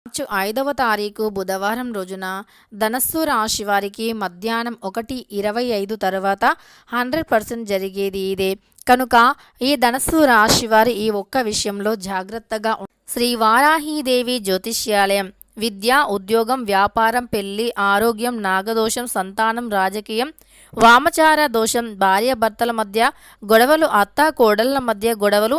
మార్చి ఐదవ తారీఖు బుధవారం రోజున ధనస్సు రాశి వారికి మధ్యాహ్నం ఒకటి ఇరవై ఐదు తర్వాత హండ్రెడ్ పర్సెంట్ జరిగేది ఇదే. కనుక ఈ ధనస్సు రాశి వారి ఈ ఒక్క విషయంలో జాగ్రత్తగా శ్రీ వారాహీదేవి జ్యోతిష్యాలయం విద్య ఉద్యోగం వ్యాపారం పెళ్ళి ఆరోగ్యం నాగదోషం సంతానం రాజకీయం వామచార దోషం భార్యాభర్తల మధ్య గొడవలు అత్త కోడళ్ళ మధ్య గొడవలు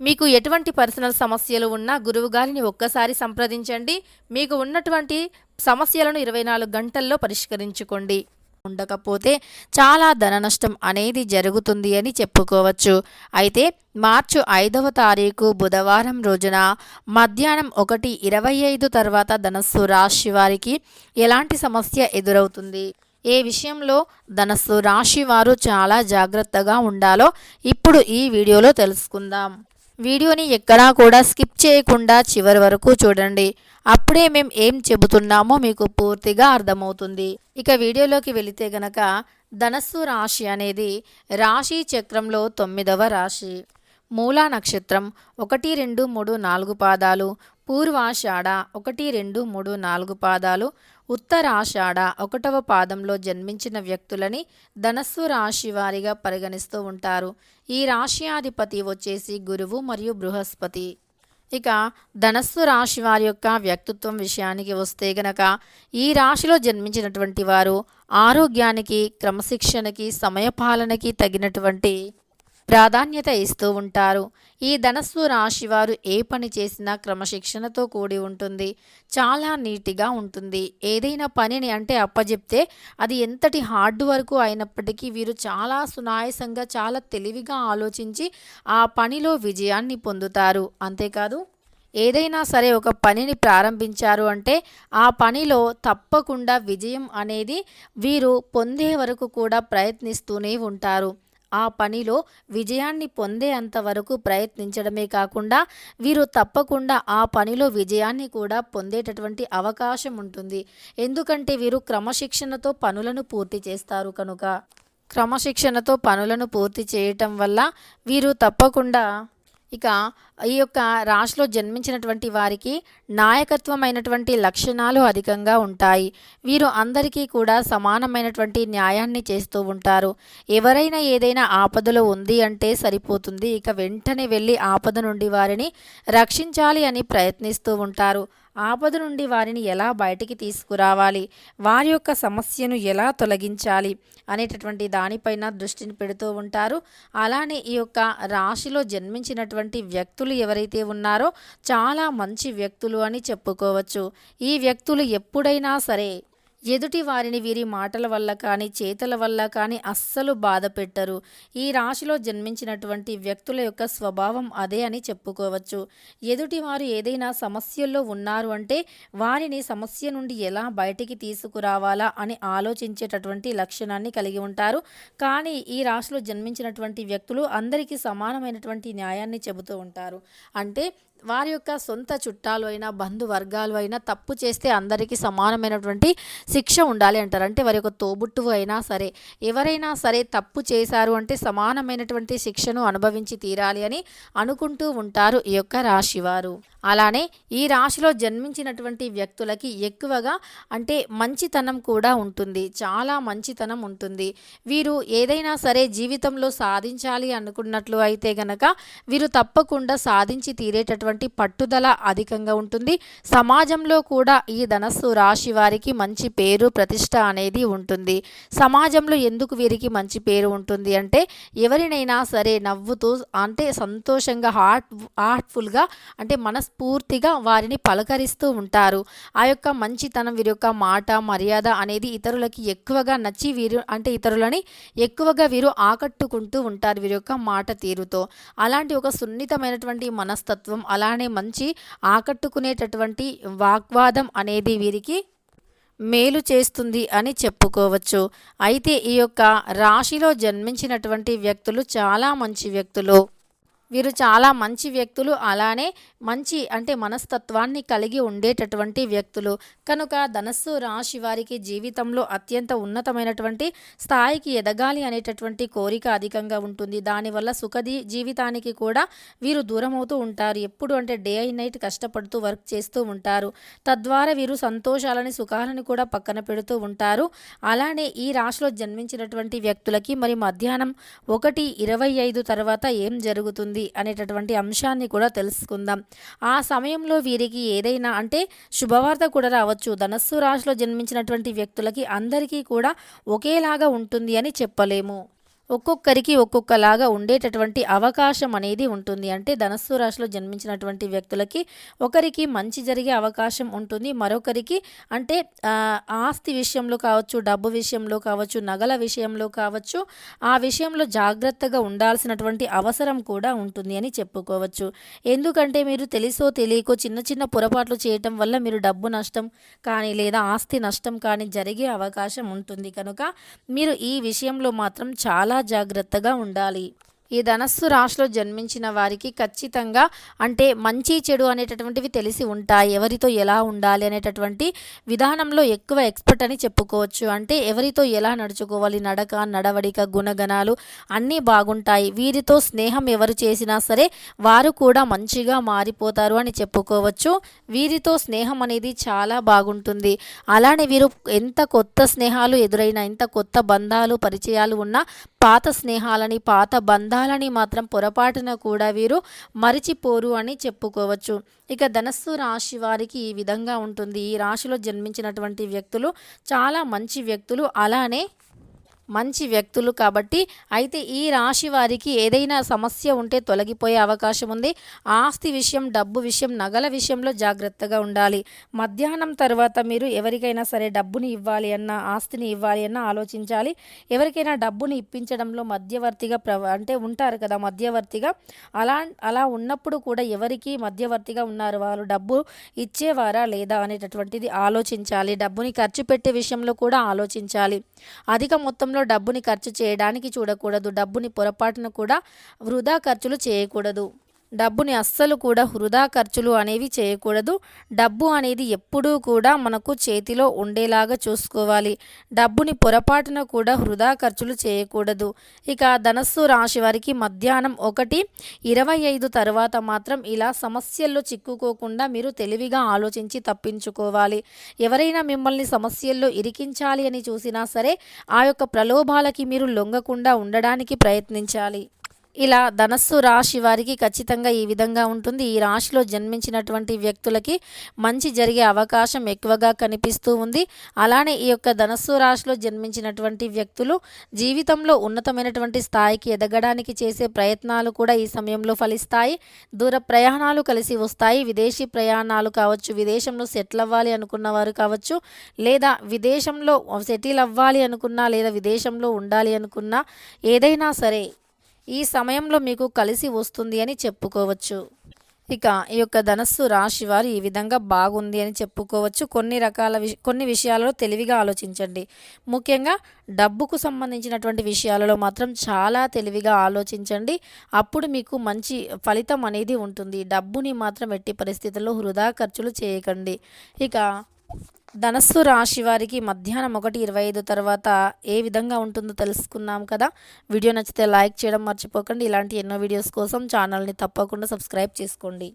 మీకు ఎటువంటి పర్సనల్ సమస్యలు ఉన్నా గురువు గారిని ఒక్కసారి సంప్రదించండి. మీకు ఉన్నటువంటి సమస్యలను ఇరవై నాలుగు గంటల్లో పరిష్కరించుకోండి. ఉండకపోతే చాలా ధన నష్టం అనేది జరుగుతుంది అని చెప్పుకోవచ్చు. అయితే మార్చి ఐదవ తారీఖు బుధవారం రోజున మధ్యాహ్నం ఒకటి ఇరవై ఐదు తర్వాత ధనస్సు రాశి వారికి ఎలాంటి సమస్య ఎదురవుతుంది? ఏ విషయంలో ధనస్సు రాశి వారు చాలా జాగ్రత్తగా ఉండాలో ఇప్పుడు ఈ వీడియోలో తెలుసుకుందాం. వీడియోని ఎక్కడా కూడా స్కిప్ చేయకుండా చివరి వరకు చూడండి. అప్పుడే మేము ఏం చెబుతున్నామో మీకు పూర్తిగా అర్థమవుతుంది. ఇక వీడియోలోకి వెళితే గనక ధనస్సు రాశి అనేది రాశి చక్రంలో తొమ్మిదవ రాశి. మూలా నక్షత్రం ఒకటి రెండు మూడు నాలుగు పాదాలు పూర్వాషాఢ ఒకటి రెండు మూడు నాలుగు పాదాలు ఉత్తరాషాఢ ఒకటవ పాదంలో జన్మించిన వ్యక్తులని ధనస్సు రాశి వారిగా పరిగణిస్తూ ఉంటారు. ఈ రాశ్యాధిపతి వచ్చేసి గురువు మరియు బృహస్పతి. ఇక ధనస్సు రాశి వారి యొక్క వ్యక్తిత్వం విషయానికి వస్తే గనక ఈ రాశిలో జన్మించినటువంటి వారు ఆరోగ్యానికి క్రమశిక్షణకి సమయపాలనకి తగినటువంటి ప్రాధాన్యత ఇస్తూ ఉంటారు. ఈ ధనస్సు రాశివారు ఏ పని చేసినా క్రమశిక్షణతో కూడి ఉంటుంది. చాలా నీటిగా ఉంటుంది. ఏదైనా పనిని అంటే అప్పజెప్తే అది ఎంతటి హార్డ్ వర్క్ అయినప్పటికీ వీరు చాలా సునాయసంగా చాలా తెలివిగా ఆలోచించి ఆ పనిలో విజయాన్ని పొందుతారు. అంతేకాదు ఏదైనా సరే ఒక పనిని ప్రారంభించారు అంటే ఆ పనిలో తప్పకుండా విజయం అనేది వీరు పొందే వరకు కూడా ప్రయత్నిస్తూనే ఉంటారు. ఆ పనిలో విజయాన్ని పొందే అంతవరకు ప్రయత్నించడమే కాకుండా వీరు తప్పకుండా ఆ పనిలో విజయాన్ని కూడా పొందేటటువంటి అవకాశం ఉంటుంది. ఎందుకంటే వీరు క్రమశిక్షణతో పనులను పూర్తి చేస్తారు కనుక. క్రమశిక్షణతో పనులను పూర్తి చేయటం వల్ల వీరు తప్పకుండా ఇక ఈ యొక్క రాశిలో జన్మించినటువంటి వారికి నాయకత్వమైనటువంటి లక్షణాలు అధికంగా ఉంటాయి. వీరు అందరికీ కూడా సమానమైనటువంటి న్యాయాన్ని చేస్తూ ఉంటారు. ఎవరైనా ఏదైనా ఆపదలో ఉంది అంటే సరిపోతుంది. ఇక వెంటనే వెళ్ళి ఆపద నుండి వారిని రక్షించాలి అని ప్రయత్నిస్తూ ఉంటారు. ఆపద నుండి వారిని ఎలా బయటికి తీసుకురావాలి? వారి యొక్క సమస్యను ఎలా తొలగించాలి? అనేటటువంటి దానిపైన దృష్టిని పెడుతూ ఉంటారు. అలానే ఈ యొక్క రాశిలో జన్మించినటువంటి వ్యక్తులు ఎవరైతే ఉన్నారో చాలా మంచి వ్యక్తులు అని చెప్పుకోవచ్చు. ఈ వ్యక్తులు ఎప్పుడైనా సరే ఎదుటి వారిని వీరి మాటల వల్ల కానీ చేతల వల్ల కానీ అస్సలు బాధ పెట్టరు. ఈ రాశిలో జన్మించినటువంటి వ్యక్తుల యొక్క స్వభావం అదే అని చెప్పుకోవచ్చు. ఎదుటి వారు ఏదైనా సమస్యల్లో ఉన్నారు అంటే వారిని సమస్య నుండి ఎలా బయటికి తీసుకురావాలా అని ఆలోచించేటటువంటి లక్షణాన్ని కలిగి ఉంటారు. కానీ ఈ రాశిలో జన్మించినటువంటి వ్యక్తులు అందరికీ సమానమైనటువంటి న్యాయాన్ని చెబుతూ ఉంటారు. అంటే వారి యొక్క సొంత చుట్టాలు అయినా బంధువర్గాలు అయినా తప్పు చేస్తే అందరికీ సమానమైనటువంటి శిక్ష ఉండాలి అంటారు. అంటే వారి యొక్క తోబుట్టువు అయినా సరే ఎవరైనా సరే తప్పు చేశారు అంటే సమానమైనటువంటి శిక్షను అనుభవించి తీరాలి అని అనుకుంటూ ఉంటారు ఈ యొక్క రాశివారు. అలానే ఈ రాశిలో జన్మించినటువంటి వ్యక్తులకి ఎక్కువగా అంటే మంచితనం కూడా ఉంటుంది. చాలా మంచితనం ఉంటుంది. వీరు ఏదైనా సరే జీవితంలో సాధించాలి అనుకున్నట్లు అయితే గనక వీరు తప్పకుండా సాధించి తీరేటటువంటి పట్టుదల అధికంగా ఉంటుంది. సమాజంలో కూడా ఈ ధనస్సు రాశి వారికి మంచి పేరు ప్రతిష్ట అనేది ఉంటుంది. సమాజంలో ఎందుకు వీరికి మంచి పేరు ఉంటుంది అంటే ఎవరినైనా సరే నవ్వుతూ అంటే సంతోషంగా హార్ట్ హార్ట్ఫుల్గా అంటే మనస్ మనస్ఫూర్తిగా వారిని పలకరిస్తూ ఉంటారు. ఆ యొక్క మంచితనం వీరి యొక్క మాట మర్యాద అనేది ఇతరులకి ఎక్కువగా నచ్చి వీరు అంటే ఇతరులని ఎక్కువగా వీరు ఆకట్టుకుంటూ ఉంటారు వీరి యొక్క మాట తీరుతో. అలాంటి ఒక సున్నితమైనటువంటి మనస్తత్వం అలానే మంచి ఆకట్టుకునేటటువంటి వాగ్వాదం అనేది వీరికి మేలు చేస్తుంది అని చెప్పుకోవచ్చు. అయితే ఈ యొక్క రాశిలో జన్మించినటువంటి వ్యక్తులు చాలా మంచి వ్యక్తులు. వీరు చాలా మంచి వ్యక్తులు అలానే మంచి అంటే మనస్తత్వాన్ని కలిగి ఉండేటటువంటి వ్యక్తులు. కనుక ధనస్సు రాశి వారికి జీవితంలో అత్యంత ఉన్నతమైనటువంటి స్థాయికి ఎదగాలి అనేటటువంటి కోరిక అధికంగా ఉంటుంది. దానివల్ల సుఖది జీవితానికి కూడా వీరు దూరం అవుతూ ఉంటారు. ఎప్పుడు అంటే డే అండ్ నైట్ కష్టపడుతూ వర్క్ చేస్తూ ఉంటారు. తద్వారా వీరు సంతోషాలని సుఖాలని కూడా పక్కన పెడుతూ ఉంటారు. అలానే ఈ రాశిలో జన్మించినటువంటి వ్యక్తులకి మరి మధ్యాహ్నం ఒకటి ఇరవై ఐదు తర్వాత ఏం జరుగుతుంది? అనేటటువంటి అంశాన్ని కూడా తెలుసుకుందాం. ఆ సమయంలో వీరికి ఏదైనా అంటే శుభవార్త కూడా రావచ్చు. ధనస్సు రాశిలో జన్మించినటువంటి వ్యక్తులకి అందరికీ కూడా ఒకేలాగా ఉంటుంది అని చెప్పలేము. ఒక్కొక్కరికి ఒక్కొక్కలాగా ఉండేటటువంటి అవకాశం అనేది ఉంటుంది. అంటే ధనస్సు రాశిలో జన్మించినటువంటి వ్యక్తులకి ఒకరికి మంచి జరిగే అవకాశం ఉంటుంది. మరొకరికి అంటే ఆస్తి విషయంలో కావచ్చు డబ్బు విషయంలో కావచ్చు నగల విషయంలో కావచ్చు ఆ విషయంలో జాగ్రత్తగా ఉండాల్సినటువంటి అవసరం కూడా ఉంటుంది అని చెప్పుకోవచ్చు. ఎందుకంటే మీరు తెలుసో తెలియకో చిన్న చిన్న పొరపాట్లు చేయటం వల్ల మీరు డబ్బు నష్టం కానీ లేదా ఆస్తి నష్టం కానీ జరిగే అవకాశం ఉంటుంది. కనుక మీరు ఈ విషయంలో మాత్రం చాలా చాలా జాగ్రత్తగా ఉండాలి. ఈ ధనస్సు రాశిలో జన్మించిన వారికి ఖచ్చితంగా అంటే మంచి చెడు అనేటటువంటివి తెలిసి ఉంటాయి. ఎవరితో ఎలా ఉండాలి అనేటటువంటి విధానంలో ఎక్కువ ఎక్స్పర్ట్ అని చెప్పుకోవచ్చు. అంటే ఎవరితో ఎలా నడుచుకోవాలి? నడక నడవడిక గుణగణాలు అన్నీ బాగుంటాయి. వీరితో స్నేహం ఎవరు చేసినా సరే వారు కూడా మంచిగా మారిపోతారు అని చెప్పుకోవచ్చు. వీరితో స్నేహం అనేది చాలా బాగుంటుంది. అలానే వీరు ఎంత కొత్త స్నేహాలు ఎదురైనా ఎంత కొత్త బంధాలు పరిచయాలు ఉన్నా పాత స్నేహాలని పాత బంధాలని మాత్రం పొరపాటున కూడా వీరు మరిచిపోరు అని చెప్పుకోవచ్చు. ఇక ధనస్సు రాశి వారికి ఈ విధంగా ఉంటుంది. ఈ రాశిలో జన్మించినటువంటి వ్యక్తులు చాలా మంచి వ్యక్తులు అలానే మంచి వ్యక్తులు కాబట్టి అయితే ఈ రాశి వారికి ఏదైనా సమస్య ఉంటే తొలగిపోయే అవకాశం ఉంది. ఆస్తి విషయం డబ్బు విషయం నగల విషయంలో జాగ్రత్తగా ఉండాలి. మధ్యాహ్నం తర్వాత మీరు ఎవరికైనా సరే డబ్బుని ఇవ్వాలి అన్న ఆస్తిని ఇవ్వాలి అన్న ఆలోచించాలి. ఎవరికైనా డబ్బుని ఇప్పించడంలో మధ్యవర్తిగా ప్ర అంటే ఉంటారు కదా మధ్యవర్తిగా. అలా అలా ఉన్నప్పుడు కూడా ఎవరికి మధ్యవర్తిగా ఉన్నారు వారు? డబ్బు ఇచ్చేవారా లేదా అనేటటువంటిది ఆలోచించాలి. డబ్బుని ఖర్చు పెట్టే విషయంలో కూడా ఆలోచించాలి. అధిక మొత్తం విషయంలో డబ్బుని ఖర్చు చేయడానికి చూడకూడదు. డబ్బుని పొరపాటున కూడా వృధా ఖర్చులు చేయకూడదు. డబ్బుని అస్సలు కూడా వృధా ఖర్చులు అనేవి చేయకూడదు. డబ్బు అనేది ఎప్పుడూ కూడా మనకు చేతిలో ఉండేలాగా చూసుకోవాలి. డబ్బుని పొరపాటున కూడా వృధా ఖర్చులు చేయకూడదు. ఇక ధనస్సు రాశి వారికి మధ్యాహ్నం ఒకటి ఇరవై ఐదు తర్వాత మాత్రం ఇలా సమస్యల్లో చిక్కుకోకుండా మీరు తెలివిగా ఆలోచించి తప్పించుకోవాలి. ఎవరైనా మిమ్మల్ని సమస్యల్లో ఇరికించాలి అని చూసినా సరే ఆ యొక్క ప్రలోభాలకి మీరు లొంగకుండా ఉండడానికి ప్రయత్నించాలి. ఇలా ధనస్సు రాశి వారికి ఖచ్చితంగా ఈ విధంగా ఉంటుంది. ఈ రాశిలో జన్మించినటువంటి వ్యక్తులకి మంచి జరిగే అవకాశం ఎక్కువగా కనిపిస్తూ ఉంది. అలానే ఈ యొక్క ధనస్సు రాశిలో జన్మించినటువంటి వ్యక్తులు జీవితంలో ఉన్నతమైనటువంటి స్థాయికి ఎదగడానికి చేసే ప్రయత్నాలు కూడా ఈ సమయంలో ఫలిస్తాయి. దూర ప్రయాణాలు కలిసి వస్తాయి. విదేశీ ప్రయాణాలు కావచ్చు విదేశంలో సెటిల్ అవ్వాలి అనుకున్న వారు కావచ్చు లేదా విదేశంలో సెటిల్ అవ్వాలి అనుకున్నా లేదా విదేశంలో ఉండాలి అనుకున్నా ఏదైనా సరే ఈ సమయంలో మీకు కలిసి వస్తుంది అని చెప్పుకోవచ్చు. ఇక ఈ యొక్క ధనస్సు రాశి వారు ఈ విధంగా బాగుంది అని చెప్పుకోవచ్చు. కొన్ని రకాల విష కొన్ని విషయాలలో తెలివిగా ఆలోచించండి. ముఖ్యంగా డబ్బుకు సంబంధించినటువంటి విషయాలలో మాత్రం చాలా తెలివిగా ఆలోచించండి. అప్పుడు మీకు మంచి ఫలితం అనేది ఉంటుంది. డబ్బుని మాత్రం ఎట్టి పరిస్థితుల్లో వృధా ఖర్చులు చేయకండి. ఇక ధనస్సు రాశి వారికి మధ్యాహ్నం ఒకటి ఇరవై ఐదు తర్వాత ఏ విధంగా ఉంటుందో తెలుసుకున్నాం కదా. వీడియో నచ్చితే లైక్ చేయడం మర్చిపోకండి. ఇలాంటి ఎన్నో వీడియోస్ కోసం ఛానల్ని తప్పకుండా సబ్స్క్రైబ్ చేసుకోండి.